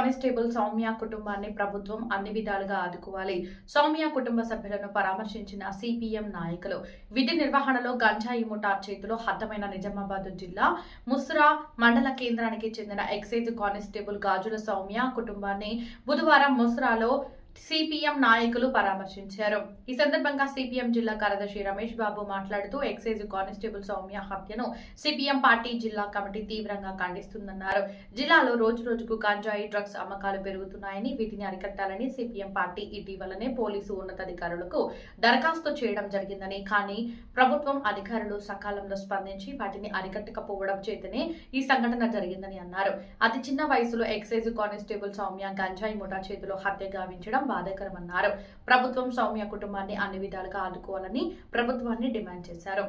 Constable Soumya కుటుంబాన్ని ప్రభుత్వం అన్ని విధాలుగా ఆదుకోవాలి. సౌమ్య కుటుంబ సభ్యులను పరామర్శించిన సిపిఎం నాయకులు విధి నిర్వహణలో గంజాయి ముఠా చేతిలో హతమైన నిజామాబాద్ జిల్లా ముస్రా మండల కేంద్రానికి చెందిన ఎక్సైజ్ కానిస్టేబుల్ గాజుల సౌమ్య కుటుంబాన్ని బుధవారం ముస్రాలో సిపిఎం నాయకులు పరామర్శించారు. ఈ సందర్భంగా సిపిఎం జిల్లా కార్యదర్శి రమేష్ బాబు మాట్లాడుతూ ఎక్సైజ్ కానిస్టేబుల్ సౌమ్య హత్యను సిపిఎం పార్టీ జిల్లా కమిటీ తీవ్రంగా ఖండిస్తుందన్నారు. జిల్లాలో రోజు రోజుకు గంజాయి డ్రగ్స్ అమ్మకాలు పెరుగుతున్నాయని వీటిని అరికట్టాలని సిపిఎం పార్టీ ఇటీవలనే పోలీసు ఉన్నతాధికారులకు దరఖాస్తు చేయడం జరిగిందని కానీ ప్రభుత్వం అధికారులు సకాలంలో స్పందించి వాటిని అరికట్టకపోవడం చేతనే ఈ సంఘటన జరిగిందని అన్నారు. అతి చిన్న వయసులో ఎక్సైజ్ కానిస్టేబుల్ సౌమ్య గంజాయి ముఠా చేతిలో హత్య గావించడం బాధాకరమన్నారు. ప్రభుత్వం సౌమ్య కుటుంబాన్ని అన్ని విధాలుగా ఆదుకోవాలని ప్రభుత్వాన్ని డిమాండ్ చేశారు.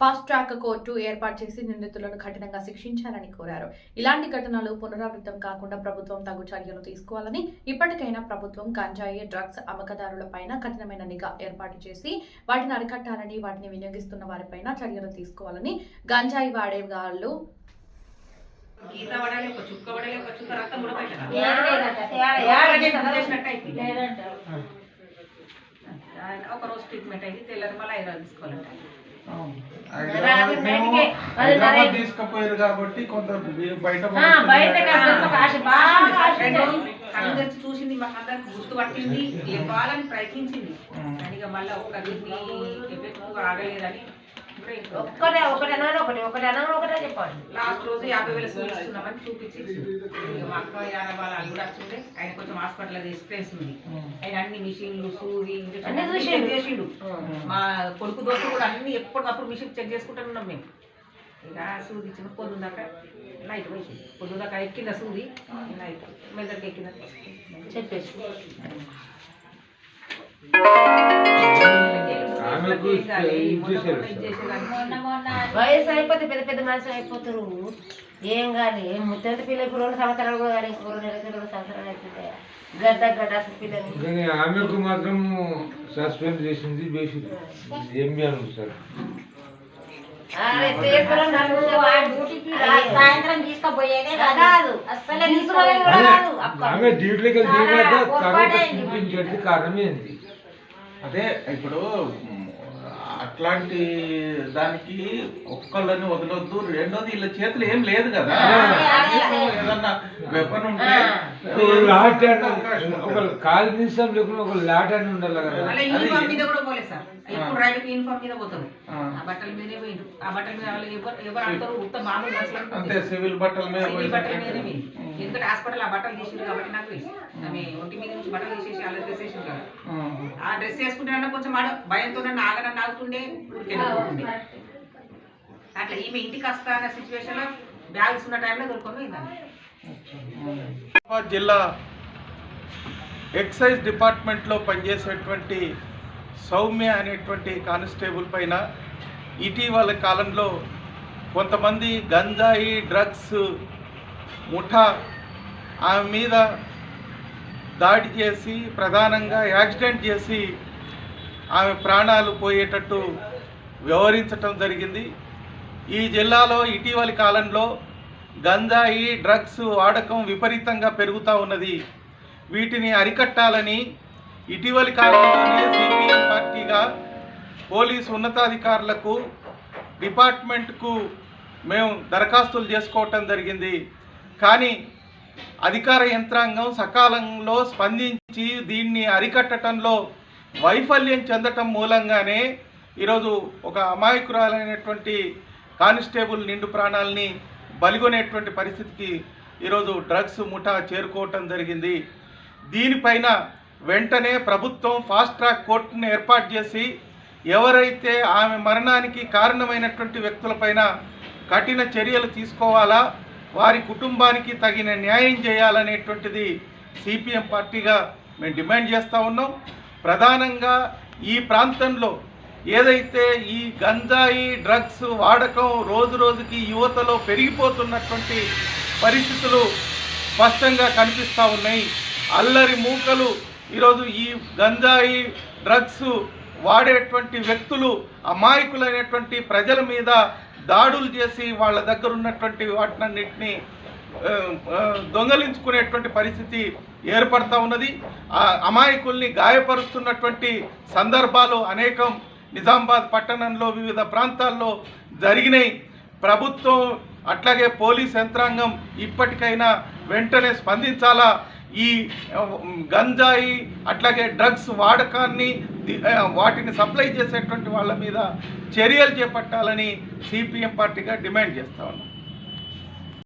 ఫాస్ట్ ట్రాక్ కోర్టు ఏర్పాటు చేసి నిందితులను కఠినంగా శిక్షించాలని కోరారు. ఇలాంటి ఘటనలు పునరావృతం కాకుండా ప్రభుత్వం తగు చర్యలు తీసుకోవాలని ఇప్పటికైనా ప్రభుత్వం గంజాయి డ్రగ్స్ అమ్మకదారులపైన కఠినమైన నిఘా ఏర్పాటు చేసి వాటిని అరికట్టాలని వాటిని వినియోగిస్తున్న వారిపైన చర్యలు తీసుకోవాలని గంజాయి వాడే వాళ్ళు గీత పడాలి ఒక చుక్క పడాలి ఒక చుక్క రక్తం బయట ఒక రోజు ట్రీట్మెంట్ అయింది తెల్లారి మళ్ళీ ఐదు రోజులు తీసుకోవాలంట తీసుకుపోయారు కాబట్టి కొంత బయట చూసింది మాకు అందరికి గుర్తుపట్టింది ఇవ్వాలని ప్రయత్నించింది. కానీ ఇక మళ్ళీ ఒక ఆగలేదని ఒక్కటే ఒకటే అన్నాడు ఒకటి ఒకటి అన్నాడు ఒకటే చెప్పాలి లాస్ట్ రోజు యాభై వేల సూచన ఇస్తున్నామని చూపించి మా అక్క యాన వాళ్ళ అల్లుడు వచ్చిండే. ఆయన కొంచెం హాస్పిటల్ ఎక్స్పీరియన్స్ ఉంది. ఆయన అన్ని మిషన్లు సూది అన్ని చూసిండు. చేసిండు. మా కొడుకు దోస్తు కూడా అన్ని ఎప్పటికప్పుడు మిషన్ చెక్ చేసుకుంటూనే ఉన్నాం మేము. ఇక సూది ఇచ్చిన పొద్దున్న దాకా నైట్ పోయి పొద్దున్న దాకా ఎక్కిందా సూది? నైట్ మెదడుకి ఎక్కిందా? చెప్పేసి. వయసు అయిపోతే పెద్ద పెద్ద మనుషులు అయిపోతారు ఏం కానీ ముత్తంత పిల్లలకు రెండు సంవత్సరాలు కూడా కానీ రెండు నెలలకు రెండు సంవత్సరాలు అవుతుంది గడ్డ గడ్డ అసలు పిల్లలు. కానీ ఆమెకు మాత్రం సస్పెండ్ చేసింది బేసిక్ ఎంబీ సాయంత్రం తీసుకుపోయేదే కాదు కాదు. అస్సలే తీసుకుపోయేది కూడా కాదు అక్క. ఆమె డ్యూటీలోకి వెళ్ళి కారణం ఏంటి అదే ఇప్పుడు అట్లాంటి దానికి ఒక్కళ్ళని వదలొద్దు రెండోది వీళ్ళ చేతులు ఏం లేదు కదా. ఏదన్నా వెపన్ ఉంటే కాలు నిమిషం లేకుండా ఒక లాట్ అని ఉండాలి కదా. మళ్ళీ యూనిఫామ్ మీద కూడా పోలేదు సార్. ఇప్పుడు యూనిఫామ్ మీద పోతారు ఆ, ఆ బట్టల మీదే పోయిండు ఆ బట్టల మీద వాళ్ళు ఎవరు ఎవరు అంటారు ఉత్త మామూలు మనుషులు అంతే. సివిల్ బట్టల మీద సివిల్ బట్టల ఎందుకంటే హాస్పిటల్ ఆ బట్టలు తీసిండు కాబట్టి నాకు ఆమె ఒంటి మీద నుంచి బట్టలు తీసేసి అలా డ్రెస్ వేసిండు కదా. ఆ, డ్రెస్ వేసుకుంటే కొంచెం ఆడ భయంతో నన్ను ఆగుతుండే అట్లా ఈమె ఇంటికి వస్తా అన్న సిచ్యువేషన్లో బ్యాగ్స్ ఉన్న టైంలో దొరుకుని జిల్లా ఎక్సైజ్ డిపార్ట్మెంట్లో పనిచేసేటువంటి సౌమ్య అనేటువంటి కానిస్టేబుల్ పైన ఇటీవల కాలంలో కొంతమంది గంజాయి డ్రగ్స్ ముఠా ఆమె మీద దాడి చేసి ప్రధానంగా యాక్సిడెంట్ చేసి ఆమె ప్రాణాలు పోయేటట్టు వ్యవహరించటం జరిగింది. ఈ జిల్లాలో ఇటీవలి కాలంలో గంజాయి డ్రగ్స్ వాడకం విపరీతంగా పెరుగుతూ ఉన్నది. వీటిని అరికట్టాలని ఇటీవలి కాలంలోనే సిపిఎం పార్టీగా పోలీసు ఉన్నతాధికారులకు డిపార్ట్మెంట్కు మేము దరఖాస్తులు చేసుకోవటం జరిగింది. కానీ అధికార యంత్రాంగం సకాలంలో స్పందించి దీన్ని అరికట్టడంలో వైఫల్యం చెందటం మూలంగానే ఈరోజు ఒక అమాయకురాలైనటువంటి కానిస్టేబుల్ నిండు ప్రాణాలని బలిగొనేటువంటి పరిస్థితికి ఈరోజు డ్రగ్స్ ముఠా చేరుకోవటం జరిగింది. దీనిపైన వెంటనే ప్రభుత్వం ఫాస్ట్ ట్రాక్ కోర్టును ఏర్పాటు చేసి ఎవరైతే ఆమె మరణానికి కారణమైనటువంటి వ్యక్తులపైన కఠిన చర్యలు తీసుకోవాలా వారి కుటుంబానికి తగిన న్యాయం చేయాలనేటువంటిది సిపిఎం పార్టీగా మేము డిమాండ్ చేస్తూ ఉన్నాం. ప్రధానంగా ఈ ప్రాంతంలో ఏదైతే ఈ గంజాయి డ్రగ్స్ వాడకం రోజు రోజుకి యువతలో పెరిగిపోతున్నటువంటి పరిస్థితులు స్పష్టంగా కనిపిస్తూ ఉన్నాయి. అల్లరి మూకలు ఈరోజు ఈ గంజాయి డ్రగ్స్ వాడేటువంటి వ్యక్తులు అమాయకులైనటువంటి ప్రజల మీద దాడులు చేసి వాళ్ళ దగ్గర ఉన్నటువంటి వాటినన్నింటినీ దొంగలించుకునేటువంటి పరిస్థితి ఏర్పడతా ఉన్నది. అమాయకుల్ని గాయపరుస్తున్నటువంటి సందర్భాలు అనేకం నిజామాబాద్ పట్టణంలో వివిధ ప్రాంతాల్లో జరిగినాయి. ప్రభుత్వం అట్లాగే పోలీస్ యంత్రాంగం ఇప్పటికైనా వెంటనే స్పందించాలా? ఈ గంజాయి అట్లాగే డ్రగ్స్ వాడకాన్ని వాటిని సప్లై చేసేటువంటి వాళ్ళ మీద చర్యలు చేపట్టాలని సిపిఎం పార్టీగా డిమాండ్ చేస్తా ఉన్నాం.